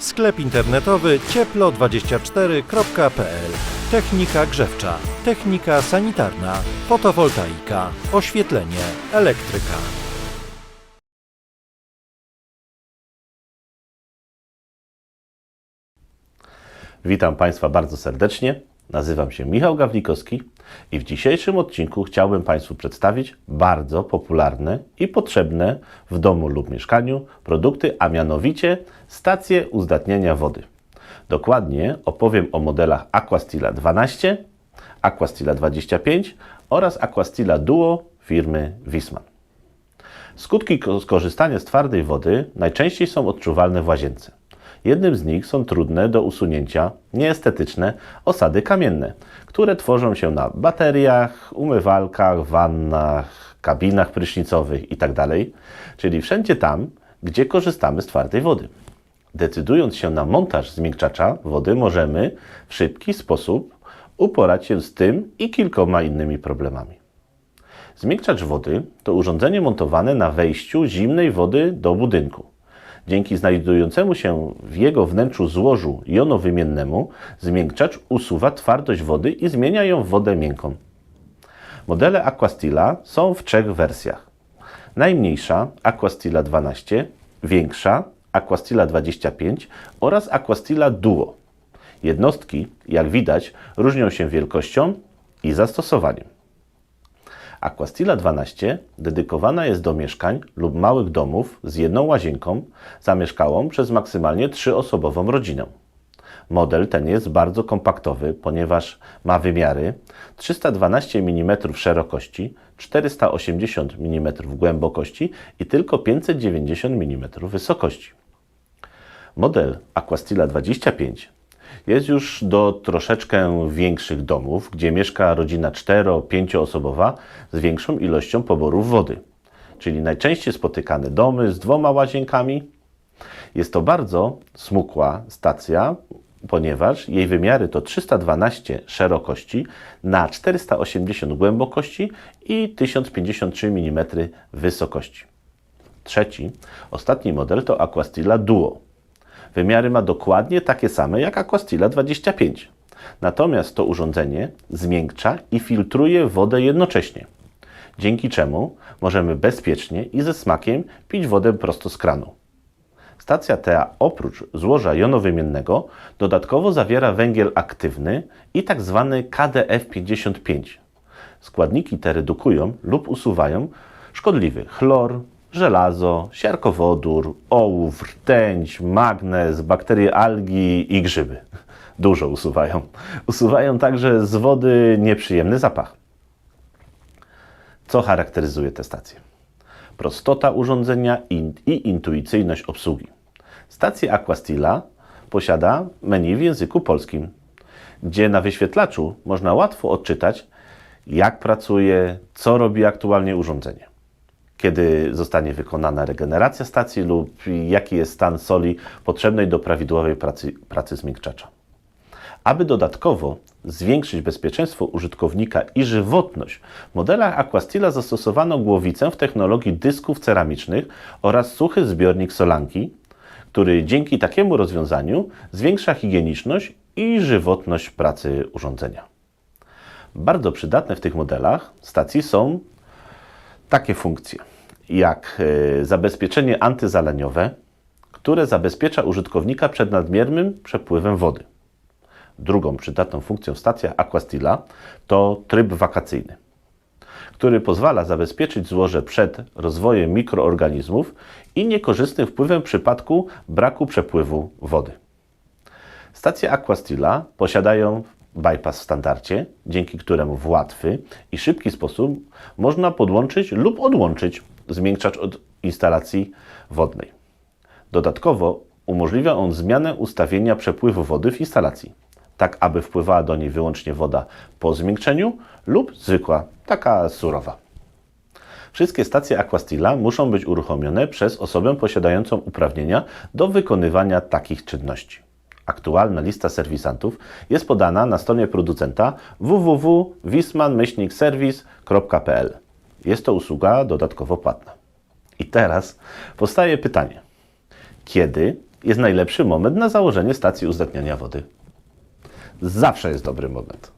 Sklep internetowy cieplo24.pl Technika grzewcza, technika sanitarna, fotowoltaika, oświetlenie, elektryka. Witam Państwa bardzo serdecznie. Nazywam się Michał Gawlikowski i w dzisiejszym odcinku chciałbym Państwu przedstawić bardzo popularne i potrzebne w domu lub mieszkaniu produkty, a mianowicie stacje uzdatniania wody. Dokładnie opowiem o modelach Aquastila 12, Aquastila 25 oraz Aquastila Duo firmy Wisman. Skutki ko- skorzystania z twardej wody najczęściej są odczuwalne w łazience. Jednym z nich są trudne do usunięcia, nieestetyczne osady kamienne, które tworzą się na bateriach, umywalkach, wannach, kabinach prysznicowych itd., czyli wszędzie tam, gdzie korzystamy z twardej wody. Decydując się na montaż zmiękczacza wody, możemy w szybki sposób uporać się z tym i kilkoma innymi problemami. Zmiękczacz wody to urządzenie montowane na wejściu zimnej wody do budynku. Dzięki znajdującemu się w jego wnętrzu złożu jonowymiennemu, zmiękczacz usuwa twardość wody i zmienia ją w wodę miękką. Modele Aquastila są w trzech wersjach. Najmniejsza Aquastila 12, większa Aquastila 25 oraz Aquastila Duo. Jednostki, jak widać, różnią się wielkością i zastosowaniem. Aquastila 12 dedykowana jest do mieszkań lub małych domów z jedną łazienką zamieszkałą przez maksymalnie trzyosobową rodzinę. Model ten jest bardzo kompaktowy, ponieważ ma wymiary 312 mm szerokości, 480 mm głębokości i tylko 590 mm wysokości. Model Aquastila 25 jest już do troszeczkę większych domów, gdzie mieszka rodzina 4-5 osobowa z większą ilością poborów wody, czyli najczęściej spotykane domy z dwoma łazienkami. Jest to bardzo smukła stacja, ponieważ jej wymiary to 312 szerokości na 480 głębokości i 1053 mm wysokości. Trzeci, ostatni model to Aquastila Duo. Wymiary ma dokładnie takie same jak Aquastila 25. Natomiast to urządzenie zmiękcza i filtruje wodę jednocześnie, dzięki czemu możemy bezpiecznie i ze smakiem pić wodę prosto z kranu. Stacja ta oprócz złoża jonowymiennego dodatkowo zawiera węgiel aktywny i tzw. KDF55. Składniki te redukują lub usuwają szkodliwy chlor, żelazo, siarkowodór, ołów, rtęć, magnez, bakterie algi i grzyby. Dużo usuwają. Usuwają także z wody nieprzyjemny zapach. Co charakteryzuje tę stację? Prostota urządzenia i intuicyjność obsługi. Stacja Aquastila posiada menu w języku polskim, gdzie na wyświetlaczu można łatwo odczytać, jak pracuje, co robi aktualnie urządzenie kiedy zostanie wykonana regeneracja stacji lub jaki jest stan soli potrzebnej do prawidłowej pracy, pracy zmiękczacza. Aby dodatkowo zwiększyć bezpieczeństwo użytkownika i żywotność, w modelach Aquastila zastosowano głowicę w technologii dysków ceramicznych oraz suchy zbiornik solanki, który dzięki takiemu rozwiązaniu zwiększa higieniczność i żywotność pracy urządzenia. Bardzo przydatne w tych modelach stacji są takie funkcje jak e, zabezpieczenie antyzaleniowe, które zabezpiecza użytkownika przed nadmiernym przepływem wody. Drugą przydatną funkcją w stacjach Aquastila to tryb wakacyjny, który pozwala zabezpieczyć złoże przed rozwojem mikroorganizmów i niekorzystnym wpływem w przypadku braku przepływu wody. Stacje Aquastila posiadają bypass w standardzie, dzięki któremu w łatwy i szybki sposób można podłączyć lub odłączyć zmiękczacz od instalacji wodnej. Dodatkowo umożliwia on zmianę ustawienia przepływu wody w instalacji, tak aby wpływała do niej wyłącznie woda po zmiękczeniu lub zwykła, taka surowa. Wszystkie stacje Aquastila muszą być uruchomione przez osobę posiadającą uprawnienia do wykonywania takich czynności. Aktualna lista serwisantów jest podana na stronie producenta www.wisman-serwis.pl. Jest to usługa dodatkowo płatna. I teraz powstaje pytanie: kiedy jest najlepszy moment na założenie stacji uzdatniania wody? Zawsze jest dobry moment.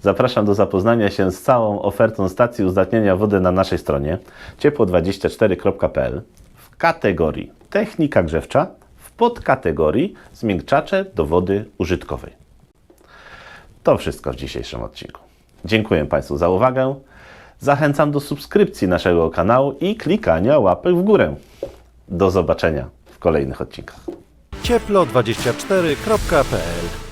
Zapraszam do zapoznania się z całą ofertą stacji uzdatniania wody na naszej stronie ciepło24.pl w kategorii Technika grzewcza podkategorii Zmiękczacze do wody użytkowej. To wszystko w dzisiejszym odcinku. Dziękuję Państwu za uwagę. Zachęcam do subskrypcji naszego kanału i klikania łapek w górę. Do zobaczenia w kolejnych odcinkach. cieplo24.pl